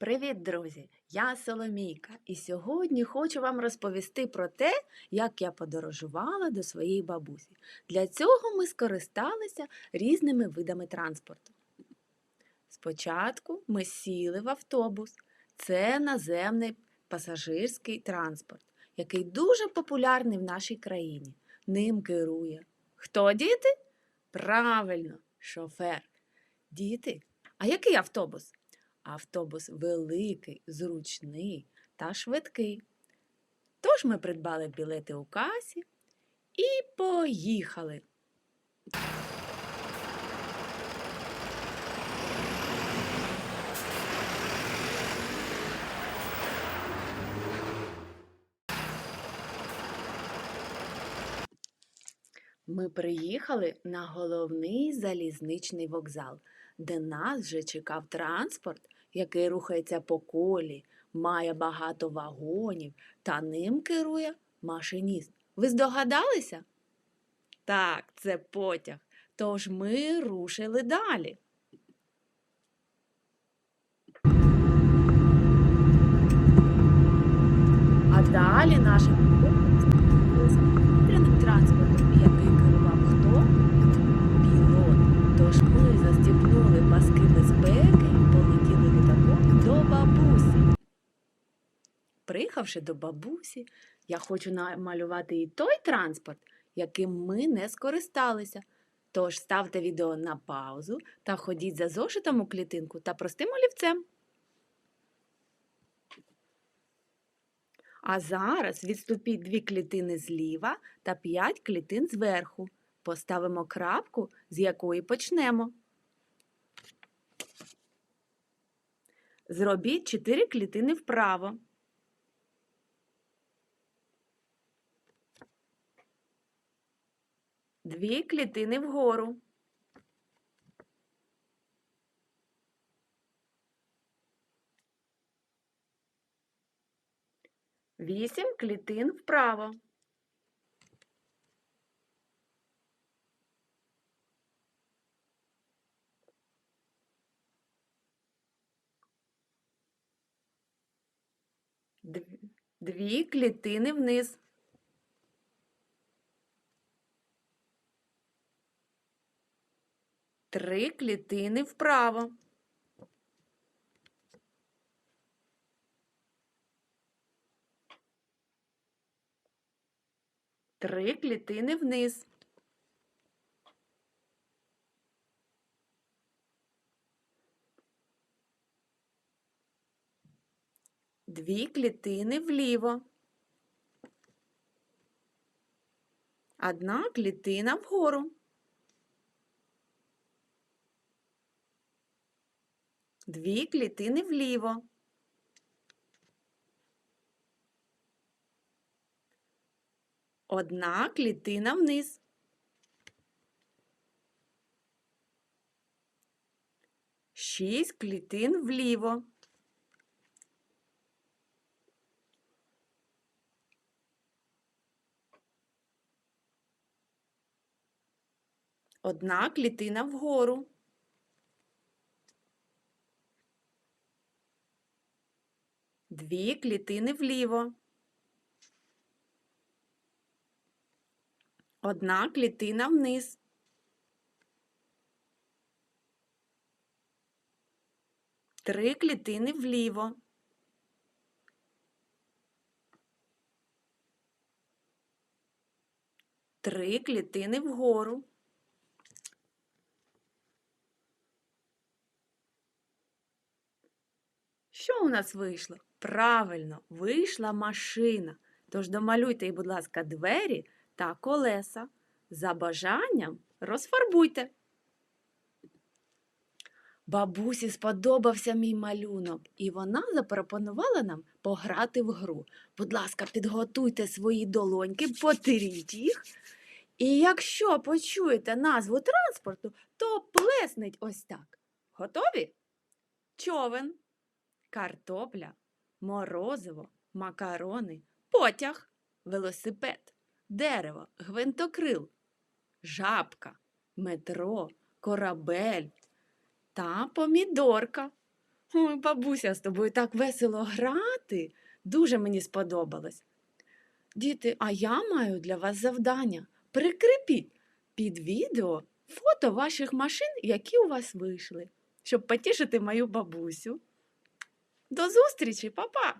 Привіт, друзі! Я Соломійка, і сьогодні хочу вам розповісти про те, як я подорожувала до своєї бабусі. Для цього ми скористалися різними видами транспорту. Спочатку ми сіли в автобус. Це наземний пасажирський транспорт, який дуже популярний в нашій країні. Ним керує. Хто діти? Правильно, шофер. Діти, а який автобус? Автобус великий, зручний та швидкий. Тож ми придбали білети у касі і поїхали. Ми приїхали на головний залізничний вокзал, де нас вже чекав транспорт, який рухається по колі, має багато вагонів та ним керує машиніст. Ви здогадалися? Так, це потяг. Тож ми рушили далі. А далі нашим транспортом, який застібнули паски безпеки і полетіли літаком до бабусі. Приїхавши до бабусі, я хочу намалювати і той транспорт, яким ми не скористалися. Тож ставте відео на паузу та ходіть за зошитом у клітинку та простим олівцем. А зараз відступіть дві клітини зліва та п'ять клітин зверху. Поставимо крапку, з якої почнемо. Зробіть чотири клітини вправо. Дві клітини вгору. Вісім клітин вправо. Дві клітини вниз. Три клітини вправо. Три клітини вниз. Дві клітини вліво. Одна клітина вгору. Дві клітини вліво. Одна клітина вниз. Шість клітин вліво. Одна клітина вгору. Дві клітини вліво. Одна клітина вниз. Три клітини вліво. Три клітини вгору. Що у нас вийшло? Правильно, вийшла машина. Тож домалюйте, будь ласка, двері та колеса. За бажанням розфарбуйте. Бабусі сподобався мій малюнок, і вона запропонувала нам пограти в гру. Будь ласка, підготуйте свої долоньки, потеріть їх. І якщо почуєте назву транспорту, то плесніть ось так. Готові? Човен, картопля, морозиво, макарони, потяг, велосипед, дерево, гвинтокрил, жабка, метро, корабель та помідорка. Ой, бабуся, з тобою так весело грати. Дуже мені сподобалось. Діти, а я маю для вас завдання. Прикріпіть під відео фото ваших машин, які у вас вийшли, щоб потішити мою бабусю. До зустрічі, па-па!